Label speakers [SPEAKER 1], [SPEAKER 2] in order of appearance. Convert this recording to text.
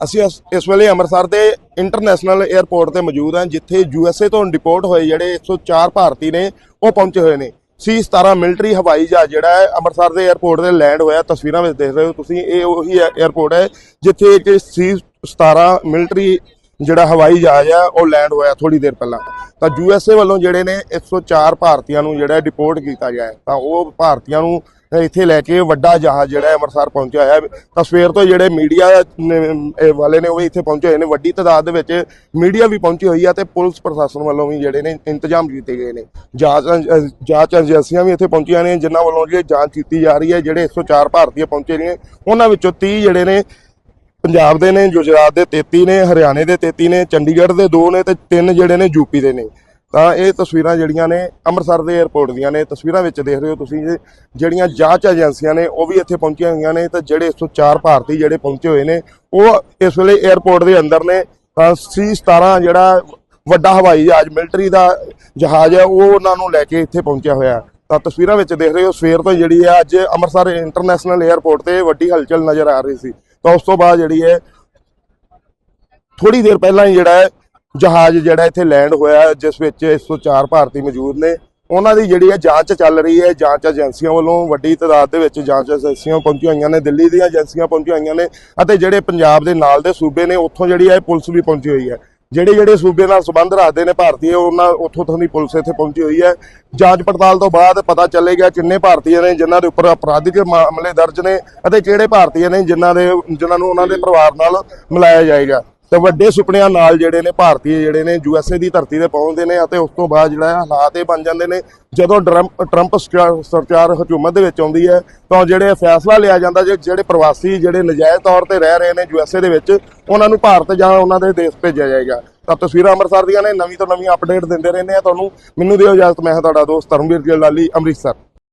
[SPEAKER 1] ਅਸੀਂ ਇਸ ਵੇਲੇ ਅੰਮ੍ਰਿਤਸਰ ਦੇ ਇੰਟਰਨੈਸ਼ਨਲ 에ਅਰਪੋਰਟ ਤੇ ਮੌਜੂਦ ਹਾਂ, ਜਿੱਥੇ ਯੂਐਸਏ ਤੋਂ ਡਿਪੋਰਟ ਹੋਏ ਜਿਹੜੇ 104 ਭਾਰਤੀ ਨੇ, ਉਹ ਪਹੁੰਚੇ ਹੋਏ ਨੇ। ਸੀ-17 ਮਿਲਟਰੀ ਹਵਾਈ ਜਹਾਜ਼ ਜਿਹੜਾ ਹੈ, ਅੰਮ੍ਰਿਤਸਰ ਦੇ 에ਅਰਪੋਰਟ ਤੇ ਲੈਂਡ ਹੋਇਆ। ਤਸਵੀਰਾਂ ਵਿੱਚ ਦੇਖ ਰਹੇ ਹੋ ਤੁਸੀਂ, ਇਹ ਉਹੀ 에ਅਰਪੋਰਟ ਹੈ, ਜਿੱਥੇ ਇੱਕ ਸੀ-17 ਮਿਲਟਰੀ ਜਿਹੜਾ ਹਵਾਈ ਜਹਾਜ਼ ਹੈ, ਉਹ ਲੈਂਡ ਹੋਇਆ ਥੋੜੀ ਦੇਰ ਪਹਿਲਾਂ। ਤਾਂ ਯੂਐਸਏ ਵੱਲੋਂ ਜਿਹੜੇ ਨੇ 104 ਭਾਰਤੀਆਂ ਨੂੰ ਜਿਹੜਾ ਡਿਪੋਰਟ ਕੀਤਾ ਗਿਆ ਤਾਂ ਉਹ ਭਾਰਤੀਆਂ ਨੂੰ ਇੱਥੇ ਲੈ ਕੇ ਵੱਡਾ ਜਹਾਜ਼ ਜਿਹੜਾ ਅੰਮ੍ਰਿਤਸਰ ਪਹੁੰਚਿਆ ਹੋਇਆ ਹੈ। ਤਾਂ ਸਵੇਰ ਤੋਂ ਜਿਹੜੇ ਮੀਡੀਆ ਵਾਲੇ ਨੇ ਉਹ ਵੀ ਇੱਥੇ ਪਹੁੰਚੇ ਹੋਏ ਨੇ। ਵੱਡੀ ਤਾਦਾਦ ਦੇ ਵਿੱਚ ਮੀਡੀਆ ਵੀ ਪਹੁੰਚੀ ਹੋਈ ਆ ਤੇ ਪੁਲਿਸ ਪ੍ਰਸ਼ਾਸਨ ਵੱਲੋਂ ਵੀ ਜਿਹੜੇ ਨੇ ਇੰਤਜ਼ਾਮ ਕੀਤੇ ਗਏ ਨੇ। ਜਾਂਚ ਜਾਂਚ ਏਜੰਸੀਆਂ ਵੀ ਇੱਥੇ ਪਹੁੰਚੀਆਂ ਨੇ, ਜਿਨ੍ਹਾਂ ਵੱਲੋਂ ਜਿਹੜੀ ਜਾਂਚ ਕੀਤੀ ਜਾ ਰਹੀ ਹੈ, ਜਿਹੜੇ 104 ਭਾਰਤੀ ਪਹੁੰਚੇ ਨੇ, ਉਹਨਾਂ ਵਿੱਚੋਂ 30 ਜਿਹੜੇ ਨੇ ਪੰਜਾਬ ਦੇ ਨੇ, ਗੁਜਰਾਤ ਦੇ 33 ਨੇ, ਹਰਿਆਣੇ ਦੇ 33 ਨੇ, ਚੰਡੀਗੜ੍ਹ ਦੇ 2 ਨੇ ਤੇ 3 ਜਿਹੜੇ ਨੇ ਯੂਪੀ ਦੇ ਨੇ। ਤਾਂ ਇਹ ਤਸਵੀਰਾਂ ਜਿਹੜੀਆਂ ਨੇ ਅੰਮ੍ਰਿਤਸਰ ਦੇ 에어ਪੋਰਟ ਦੀਆਂ ਨੇ, ਤਸਵੀਰਾਂ ਵਿੱਚ ਦੇਖ ਰਹੇ ਹੋ ਤੁਸੀਂ ਜਿਹੜੀਆਂ ਜਾਂਚ ਏਜੰਸੀਆਂ ਨੇ, ਉਹ ਵੀ ਇੱਥੇ ਪਹੁੰਚੀਆਂ ਹੋਈਆਂ ਨੇ ਤਾਂ ਜਿਹੜੇ 104 ਭਾਰਤੀ ਜਿਹੜੇ ਪਹੁੰਚੇ ਹੋਏ ਨੇ, ਉਹ ਇਸ ਵੇਲੇ 에어ਪੋਰਟ ਦੇ ਅੰਦਰ ਨੇ। ਤਾਂ C17 ਜਿਹੜਾ ਵੱਡਾ ਹਵਾਈ ਜਹਾਜ਼ ਮਿਲਟਰੀ ਦਾ ਜਹਾਜ਼ ਹੈ, ਉਹ ਉਹਨਾਂ ਨੂੰ ਲੈ ਕੇ ਇੱਥੇ ਪਹੁੰਚਿਆ ਹੋਇਆ। ਤਾਂ ਤਸਵੀਰਾਂ ਵਿੱਚ ਦੇਖ ਰਹੇ ਹੋ, ਸਵੇਰ ਤੋਂ ਜਿਹੜੀ ਹੈ, ਅੱਜ ਅੰਮ੍ਰਿਤਸਰ ਇੰਟਰਨੈਸ਼ਨਲ 에어ਪੋਰਟ ਤੇ ਵੱਡੀ ਹਲਚਲ ਨਜ਼ਰ ਆ ਰਹੀ ਸੀ। ਤਾਂ ਉਸ ਤੋਂ ਬਾਅਦ ਜਿਹੜੀ ਹੈ ਥੋੜੀ ਦੇਰ ਪਹਿਲਾਂ ਹੀ ਜਿਹੜਾ ਹੈ ਜਹਾਜ਼ ਜਿਹੜਾ ਇੱਥੇ ਲੈਂਡ ਹੋਇਆ, ਜਿਸ ਵਿੱਚ 104 ਭਾਰਤੀ ਮੌਜੂਦ ਨੇ, ਉਹਨਾਂ ਦੀ ਜਿਹੜੀ ਹੈ ਜਾਂਚ ਚੱਲ ਰਹੀ ਹੈ, ਜਾਂਚ ਏਜੰਸੀਆਂ ਵੱਲੋਂ ਵੱਡੀ ਤਾਦਾਦ ਦੇ ਵਿੱਚ ਜਾਂਚ ਏਜੰਸੀਆਂ ਪਹੁੰਚੀਆਂ ਹੋਈਆਂ ਨੇ, ਦਿੱਲੀ ਦੀਆਂ ਏਜੰਸੀਆਂ ਪਹੁੰਚੀਆਂ ਹੋਈਆਂ ਨੇ, ਅਤੇ ਜਿਹੜੇ ਪੰਜਾਬ ਦੇ ਨਾਲ ਦੇ ਸੂਬੇ ਨੇ, ਉੱਥੋਂ ਜਿਹੜੀ ਹੈ ਪੁਲਿਸ ਵੀ ਪਹੁੰਚੀ ਹੋਈ ਹੈ। ਜਿਹੜੇ ਜਿਹੜੇ ਸੂਬੇ ਨਾਲ ਸੰਬੰਧ ਰੱਖਦੇ ਨੇ ਭਾਰਤੀ ਉਹਨਾਂ, ਉੱਥੋਂ ਤੋਂ ਦੀ ਪੁਲਿਸ ਇੱਥੇ ਪਹੁੰਚੀ ਹੋਈ ਹੈ। ਜਾਂਚ ਪੜਤਾਲ ਤੋਂ ਬਾਅਦ ਪਤਾ ਚੱਲੇਗਾ ਕਿੰਨੇ ਭਾਰਤੀਆਂ ਨੇ, ਜਿਨ੍ਹਾਂ ਦੇ ਉੱਪਰ ਅਪਰਾਧਿਕ ਮਾਮਲੇ ਦਰਜ ਨੇ, ਅਤੇ ਕਿਹੜੇ ਭਾਰਤੀਆਂ ਨੇ, ਜਿਨ੍ਹਾਂ ਦੇ, ਜਿਨ੍ਹਾਂ ਨੂੰ ਉਹਨਾਂ ਦੇ ਪਰਿਵਾਰ ਨਾਲ ਮਿਲਾਇਆ ਜਾਏਗਾ। ਤੇ ਵੱਡੇ ਸੁਪਨਿਆਂ ਨਾਲ ਜਿਹੜੇ ਨੇ ਭਾਰਤੀ ਜਿਹੜੇ ਨੇ ਯੂਐਸਏ ਦੀ ਧਰਤੀ ਤੇ ਪਹੁੰਚਦੇ ਨੇ ਅਤੇ ਉਸ ਤੋਂ ਬਾਅਦ ਜਿਹੜਾ ਹਾਲਾਤ ਇਹ ਬਣ ਜਾਂਦੇ ਨੇ, ਜਦੋਂ ਟਰੰਪ ਟਰੰਪ ਸਰਕਾਰ ਹਕੂਮਤ ਦੇ ਵਿੱਚ ਆਉਂਦੀ ਹੈ, ਤਾਂ ਜਿਹੜੇ ਫੈਸਲਾ ਲਿਆ ਜਾਂਦਾ ਜੇ, ਜਿਹੜੇ ਪ੍ਰਵਾਸੀ ਜਿਹੜੇ ਨਜਾਇਜ਼ ਤੌਰ ਤੇ ਰਹਿ ਰਹੇ ਨੇ ਯੂਐਸਏ ਦੇ ਵਿੱਚ, ਉਹਨਾਂ ਨੂੰ ਭਾਰਤ ਜਾਂ ਉਹਨਾਂ ਦੇ ਦੇਸ਼ ਭੇਜਿਆ ਜਾਏਗਾ। ਤਾਂ ਤਸਵੀਰਾਂ ਅੰਮ੍ਰਿਤਸਰ ਦੀਆਂ ਨੇ, ਨਵੀਂ ਤੋਂ ਨਵੀਂ ਅਪਡੇਟ ਦਿੰਦੇ ਰਹਿੰਦੇ ਆ ਤੁਹਾਨੂੰ। ਮੈਨੂੰ ਦਿਓ ਇਜਾਜ਼ਤ, ਮੈਂ ਹਾਂ ਤੁਹਾਡਾ ਦੋਸਤ ਧਰਮਵੀਰ ਲਾਲੀ, ਅੰਮ੍ਰਿਤਸਰ।